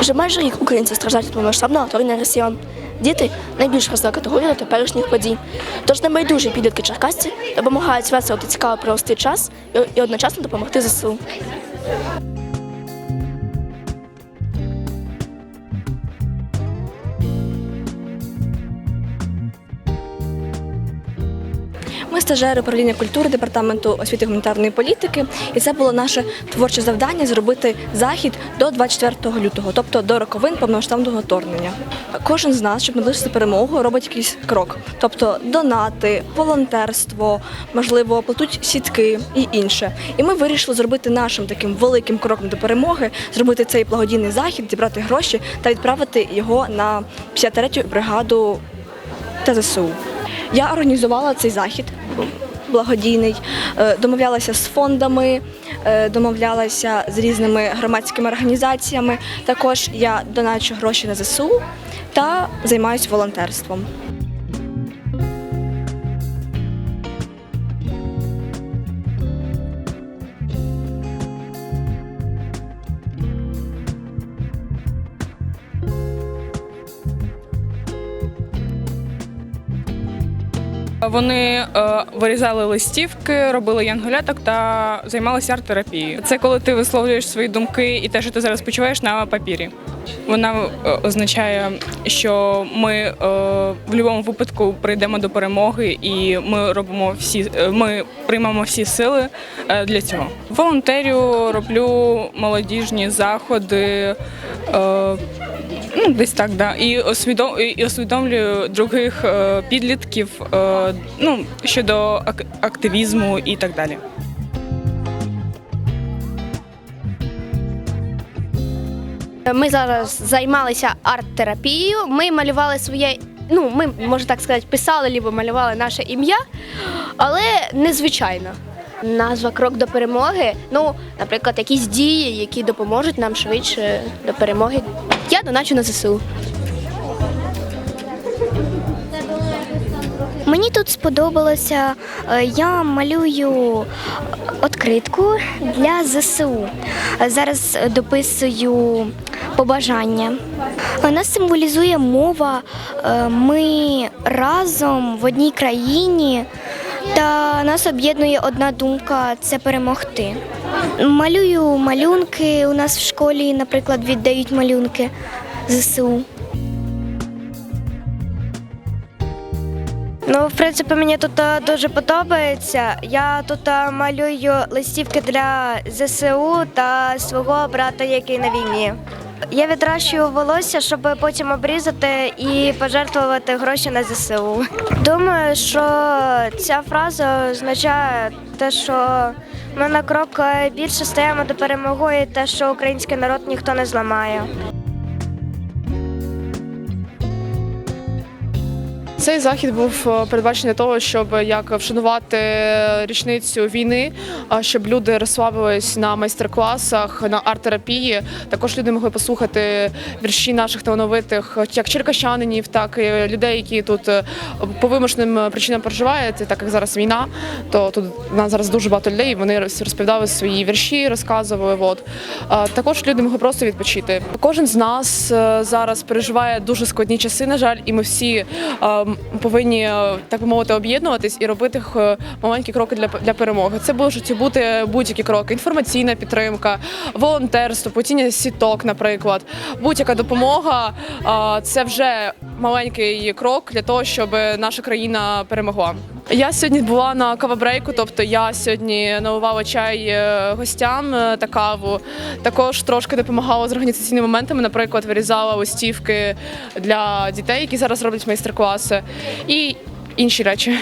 Вже майже рік українці страждають від повномасштабного вторгнення росіян. Діти найбільш вразлива категорія теперішніх подій. Тож небайдужі підлітки черкасці допомагають весело та цікаво провести час і одночасно допомогти ЗСУ. Ми стажери управління культури департаменту освіти і гуманітарної політики, і це було наше творче завдання зробити захід до 24 лютого, тобто до роковин повномасштабного вторгнення. Кожен з нас, щоб наблизити перемогу, робить якийсь крок, тобто донати, волонтерство, можливо, плетуть сітки і інше. І ми вирішили зробити нашим таким великим кроком до перемоги, зробити цей благодійний захід, зібрати гроші та відправити його на 53-ю бригаду ТЗСУ. Я організувала цей захід благодійний, е, домовлялася з фондами, е, домовлялася з різними громадськими організаціями. Також я доначу гроші на ЗСУ та займаюся волонтерством. Вони е, вирізали листівки, робили янголяток та займалися арт-терапією. Це коли ти висловлюєш свої думки і те, що ти зараз почуваєш на папірі. Вона е, означає, що ми е, в будь-якому випадку прийдемо до перемоги, і ми робимо всі, ми приймемо всі сили для цього. Волонтерю роблю молодіжні заходи. Ну, десь так, да. І освідом і усвідомлюю других е, підлітків е, ну, щодо ак- активізму і так далі. Ми зараз займалися арт-терапією. Ми малювали своє, ну ми можна так сказати, писали либо малювали наше ім'я, але незвичайно. Назва Крок до перемоги. Ну, наприклад, якісь дії, які допоможуть нам швидше до перемоги. Я доначу на ЗСУ. Мені тут сподобалося. е, Я малюю відкритку для ЗСУ. Е, Зараз дописую побажання. Вона символізує мова. е, Ми разом в одній країні. Та нас об'єднує одна думка це перемогти. Малюю малюнки. У нас в школі, наприклад, віддають малюнки ЗСУ. Ну, в принципі, мені тут е, дуже подобається. Я тут е, малюю листівки для ЗСУ та свого брата, який на війні. Я відращую волосся, щоб потім обрізати і пожертвувати гроші на ЗСУ. Думаю, що ця фраза означає те, що ми на крок е, більше стаємо до перемоги, і те, що український народ ніхто не зламає. Цей захід був е, передбачений для того, щоб як вшанувати річницю війни, щоб люди розслабились на майстер-класах, на арт-терапії. Також люди могли послухати вірші наших талановитих, як черкащанинів, так і людей, які тут е, по вимушеним причинам проживають. Так як зараз війна, то тут в нас зараз дуже багато людей. Вони розповідали свої вірші, розказували. От також люди могли просто відпочити. Кожен з нас е, зараз переживає дуже складні часи, на жаль, і ми всі повинні е, так би мовити об'єднуватись і робити е, маленькі кроки для для перемоги. Це можуть бути будь-які кроки: інформаційна підтримка, волонтерство, потіння сіток, наприклад, будь-яка допомога. Це вже маленький крок для того, щоб наша країна перемогла. Я сьогодні була на кавабрейку, тобто я сьогодні наливала чай е, гостям е, та каву. Також трошки допомагала з організаційними моментами, наприклад, вирізала листівки для дітей, які зараз роблять майстер-класи, і інші речі.